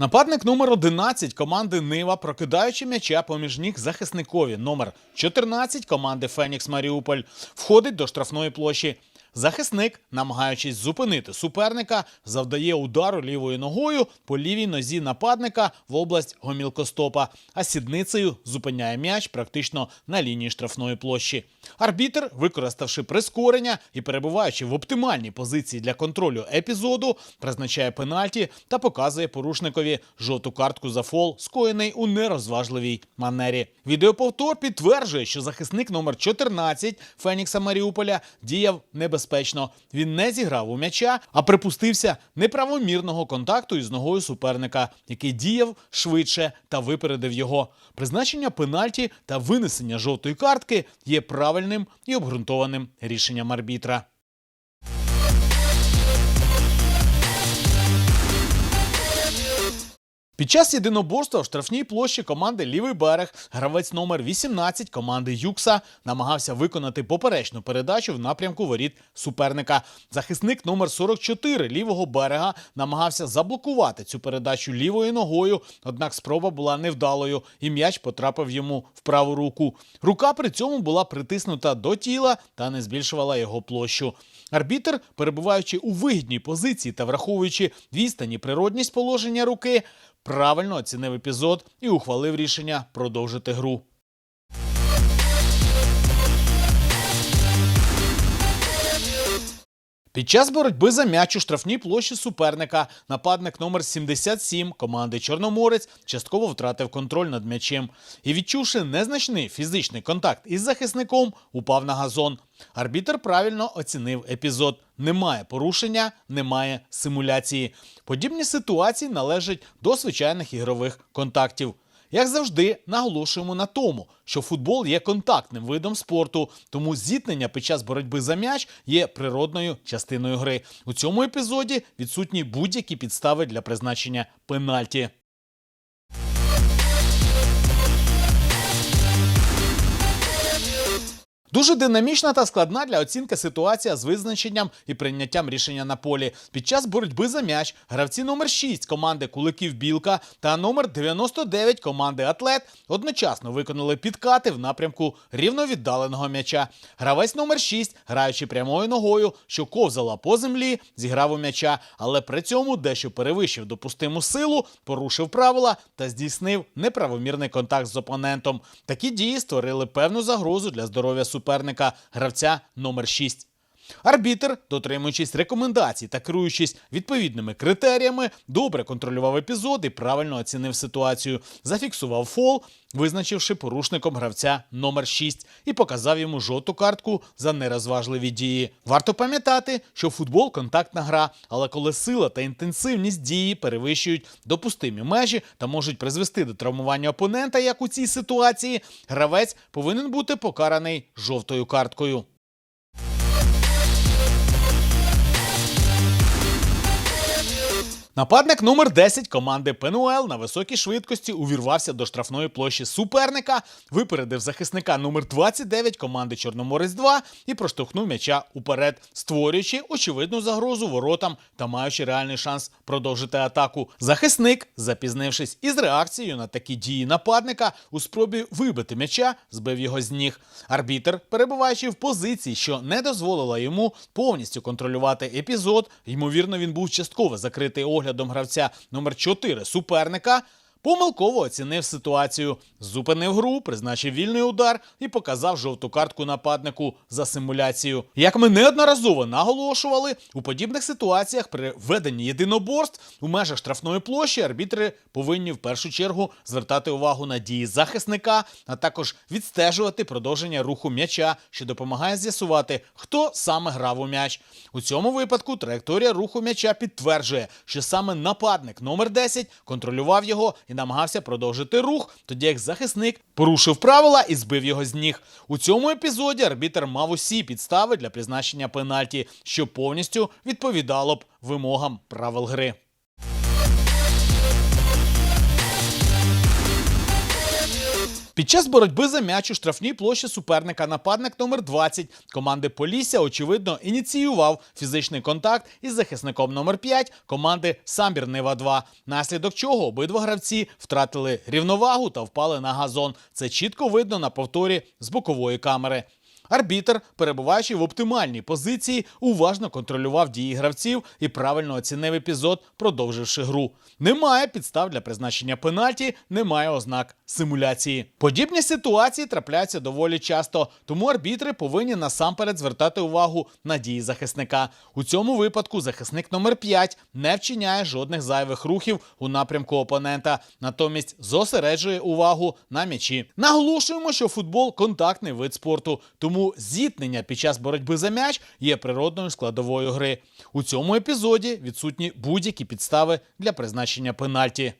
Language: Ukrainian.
Нападник номер 11 команди Нива, прокидаючи м'яча поміж ніг захисникові. Номер 14 команди Фенікс Маріуполь входить до штрафної площі. Захисник, намагаючись зупинити суперника, завдає удару лівою ногою по лівій нозі нападника в область гомілкостопа, а сідницею зупиняє м'яч практично на лінії штрафної площі. Арбітр, використавши прискорення і перебуваючи в оптимальній позиції для контролю епізоду, призначає пенальті та показує порушникові жовту картку за фол, скоєний у нерозважливій манері. Відеоповтор підтверджує, що захисник номер 14 Фенікса Маріуполя діяв небезпечно. Він не зіграв у м'яча, а припустився неправомірного контакту із ногою суперника, який діяв швидше та випередив його. Призначення пенальті та винесення жовтої картки є правильним і обґрунтованим рішенням арбітра. Під час єдиноборства в штрафній площі команди Лівий берег гравець номер 18 команди Юкса намагався виконати поперечну передачу в напрямку воріт суперника. Захисник номер 44 лівого берега намагався заблокувати цю передачу лівою ногою, однак спроба була невдалою, і м'яч потрапив йому в праву руку. Рука при цьому була притиснута до тіла та не збільшувала його площу. Арбітр, перебуваючи у вигідній позиції та враховуючи відстань і природність положення руки, правильно оцінив епізод і ухвалив рішення продовжити гру. Під час боротьби за м'яч у штрафній площі суперника нападник номер 77 команди Чорноморець частково втратив контроль над м'ячем і, відчувши незначний фізичний контакт із захисником, упав на газон. Арбітр правильно оцінив епізод. Немає порушення, немає симуляції. Подібні ситуації належать до звичайних ігрових контактів. Як завжди, наголошуємо на тому, що футбол є контактним видом спорту, тому зіткнення під час боротьби за м'яч є природною частиною гри. У цьому епізоді відсутні будь-які підстави для призначення пенальті. Дуже динамічна та складна для оцінки ситуація з визначенням і прийняттям рішення на полі. Під час боротьби за м'яч гравці номер 6 команди Куликів Білка та номер 99 команди Атлет одночасно виконали підкати в напрямку рівновіддаленого м'яча. Гравець номер 6, граючи прямою ногою, що ковзала по землі, зіграв у м'яча, але при цьому дещо перевищив допустиму силу, порушив правила та здійснив неправомірний контакт з опонентом. Такі дії створили певну загрозу для здоров'я суперника гравця номер 6. Арбітр, дотримуючись рекомендацій та керуючись відповідними критеріями, добре контролював епізод і правильно оцінив ситуацію, зафіксував фол, визначивши порушником гравця номер 6 і показав йому жовту картку за нерозважливі дії. Варто пам'ятати, що футбол контактна гра, але коли сила та інтенсивність дії перевищують допустимі межі та можуть призвести до травмування опонента, як у цій ситуації, гравець повинен бути покараний жовтою карткою. Нападник номер 10 команди ПНУЛ на високій швидкості увірвався до штрафної площі суперника, випередив захисника номер 29 команди Чорноморець 2 і проштовхнув м'яча уперед, створюючи очевидну загрозу воротам та маючи реальний шанс продовжити атаку. Захисник, запізнившись із реакцією на такі дії нападника, у спробі вибити м'яча, збив його з ніг. Арбітер, перебуваючи в позиції, що не дозволила йому повністю контролювати епізод, ймовірно, він був частково закритий оглядом гравця номер 4 суперника. Помилково оцінив ситуацію, зупинив гру, призначив вільний удар і показав жовту картку нападнику за симуляцію. Як ми неодноразово наголошували, у подібних ситуаціях при веденні єдиноборств у межах штрафної площі арбітри повинні в першу чергу звертати увагу на дії захисника, а також відстежувати продовження руху м'яча, що допомагає з'ясувати, хто саме грав у м'яч. У цьому випадку траєкторія руху м'яча підтверджує, що саме нападник номер 10 контролював його і намагався продовжити рух, тоді як захисник порушив правила і збив його з ніг. У цьому епізоді арбітер мав усі підстави для призначення пенальті, що повністю відповідало б вимогам правил гри. Під час боротьби за м'яч у штрафній площі суперника нападник номер 20 команди Полісся, очевидно, ініціював фізичний контакт із захисником номер 5 команди Самбір Нива 2 наслідок чого обидва гравці втратили рівновагу та впали на газон. Це чітко видно на повторі з бокової камери. Арбітр, перебуваючи в оптимальній позиції, уважно контролював дії гравців і правильно оцінив епізод, продовживши гру. Немає підстав для призначення пенальті, немає ознак симуляції. Подібні ситуації трапляються доволі часто, тому арбітри повинні насамперед звертати увагу на дії захисника. У цьому випадку захисник номер 5 не вчиняє жодних зайвих рухів у напрямку опонента, натомість зосереджує увагу на м'ячі. Наголошуємо, що футбол контактний вид спорту, тому зіткнення під час боротьби за м'яч є природною складовою гри. У цьому епізоді відсутні будь-які підстави для призначення пенальті.